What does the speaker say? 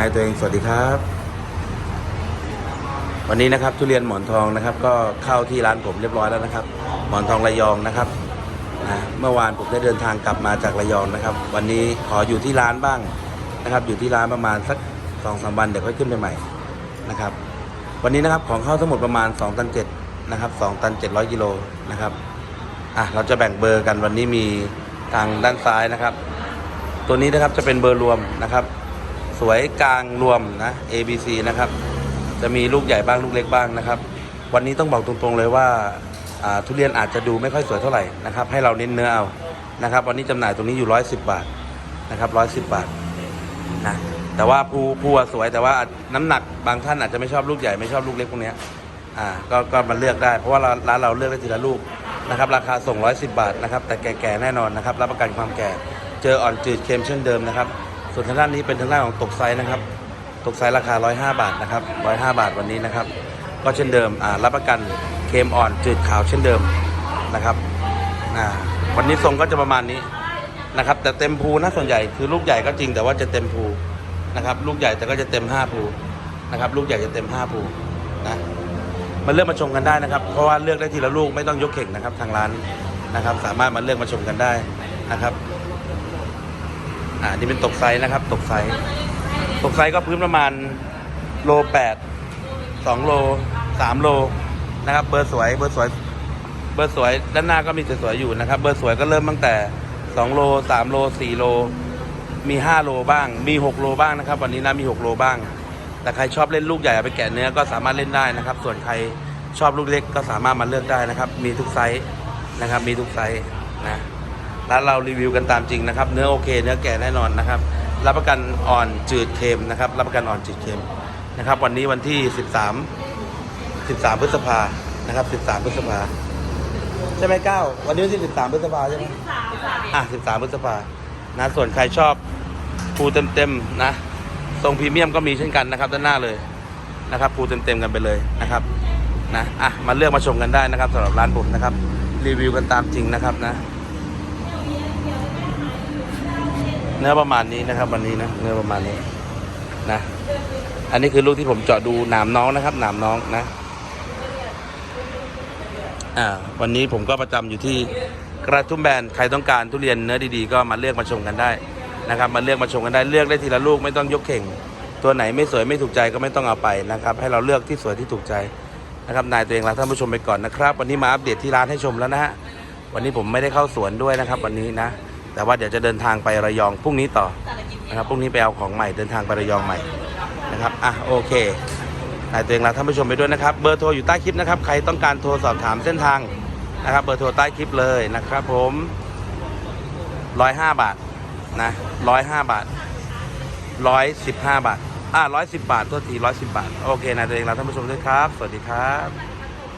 นายตัวเองสวัสดีครับ วันนี้นะครับทุเรียนหมอนทองนะครับ ก็เข้าที่ร้านผมเรียบร้อยแล้วนะครับ หมอนทองระยองนะครับนะเมื่อวานผมได้เดินทางกลับมาจากระยองนะครับ วันนี้ขออยู่ที่ร้านบ้างนะครับ อยู่ที่ร้านประมาณสักสองสามวันเดี๋ยวค่อยขึ้นไปใหม่นะครับ วันนี้นะครับของเข้าทั้งหมดประมาณ2ตันเจ็ดนะครับ2ตัน700กิโลนะครับอะเราจะแบ่งเบอร์กันวันนี้มีทางด้านซ้ายนะครับ ตัวนี้นะครับจะเป็นเบอร์รวมนะครับ สวยกลางรวมนะ A B C นะครับ จะมีลูกใหญ่บ้างลูกเล็กบ้างนะครับ วันนี้ต้องบอกตรงๆเลยว่าทุเรียนอาจจะดูไม่ค่อยสวยเท่าไหร่นะครับ ให้เราเน้นเนื้อเอานะครับ วันนี้จำหน่ายตรงนี้อยู่ 110 บาทนะครับ110บาทนะแต่ว่าภูภูอะสวยแต่ว่าน้ำหนักบางท่านอาจจะไม่ชอบลูกใหญ่ไม่ชอบลูกเล็กพวกเนี้ยอ่าก็ก็มาเลือกได้ เพราะว่าร้านเราเลือกได้ทีละลูกนะครับ ราคาส่ง110บาทนะครับ แต่แก่ๆแน่นอนนะครับ รับประกันความแก่ เจออ่อนจืดเค็มเช่นเดิมนะครับ ส่วนทางด้านนี้เป็นทางด้านของตกไซส์นะครับตกไซส์ราคา 105 บาทนะครับ 105 บาทวันนี้นะครับ ก็เช่นเดิมอ่ารับประกันเค็มอ่อนจืดขาวเช่นเดิมนะครับอ่าวันนี้ทรงก็จะประมาณนี้นะครับ แต่เต็มภูนะส่วนใหญ่คือลูกใหญ่ก็จริงแต่ว่าจะเต็มภูนะครับ ลูกใหญ่แต่ก็จะเต็ม 5 ภูนะครับ ลูกใหญ่จะเต็ม 5 ภูนะมาเลือกมาชมกันได้นะครับ เพราะว่าเลือกได้ทีละลูกไม่ต้องยกเข่งนะครับ ทางร้านนะครับ สามารถมาเลือกมาชมกันได้นะครับ อ่านี่เป็นตกไซส์นะครับ ตกไซส์ตกไซส์ก็พื้นประมาณโลแปดสองโลสามโลนะครับ เบอร์สวยเบอร์สวย เบอร์สวยด้านหน้าก็มีสวยๆอยู่นะครับ เบอร์สวยก็เริ่มตั้งแต่สองโลสามโลสี่โล มีห้าโลบ้าง มีหกโลบ้างนะครับ วันนี้นะมีหกโลบ้าง แต่ใครชอบเล่นลูกใหญ่ไปแกะเนื้อก็สามารถเล่นได้นะครับ ส่วนใครชอบลูกเล็กก็สามารถมาเลือกได้นะครับ มีทุกไซส์นะครับ มีทุกไซส์นะ ร้านเรารีวิวกันตามจริงนะครับ เนื้อโอเค เนื้อแก่แน่นอนนะครับ รับประกันอ่อนจืดเค็มนะครับ รับประกันอ่อนจืดเค็มนะครับ วันนี้วันที่ 13 13 พฤษภานะครับ 13 พฤษภาใช่ไหมก้าววันนี้วันที่ 13 พฤษภาใช่ไหมอะ 13 พฤษภานะส่วนใครชอบภูเต็มๆนะทรงพรีเมียมก็มีเช่นกันนะครับ ด้านหน้าเลยนะครับภูเต็มๆกันไปเลยนะครับนะอะมาเลือกมาชมกันได้นะครับสำหรับร้านผมนะครับ รีวิวกันตามจริงนะครับนะ เนื้อประมาณนี้นะครับ วันนี้นะเนื้อประมาณนี้นะ อันนี้คือลูกที่ผมเจาะดูหนามน้องนะครับ หนามน้องนะอ่าวันนี้ผมก็ประจำอยู่ที่กระทุ่มแบนใครต้องการทุเรียนเนื้อดีๆ ก็มาเลือกมาชมกันได้นะครับ มาเลือกมาชมกันได้เลือกได้ทีละลูกไม่ต้องยกเข่ง ตัวไหนไม่สวยไม่ถูกใจก็ไม่ต้องเอาไปนะครับ ให้เราเลือกที่สวยที่ถูกใจนะครับนายตัวเองลาท่านผู้ชมไปก่อนนะครับ วันนี้มาอัปเดตที่ร้านให้ชมแล้วนะฮะวันนี้ผมไม่ได้เข้าสวนด้วยนะครับ วันนี้นะ แต่ว่าเดี๋ยวจะเดินทางไประยองพรุ่งนี้ต่อนะครับพรุ่งนี้ไปเอาของใหม่เดินทางไประยองใหม่นะครับอะโอเคนายตัวเองลาท่านผู้ชมไปด้วยนะครับ เบอร์โทรอยู่ใต้คลิปนะครับ ใครต้องการโทรสอบถามเส้นทางนะครับ เบอร์โทรใต้คลิปเลยนะครับผมร้อยห้าบาทนะร้อยห้าบาทร้อยสิบห้าบาทอะร้อยสิบบาทตัวทีร้อยสิบบาท โอเคนายตัวเองลาท่านผู้ชมด้วยครับ สวัสดีครับ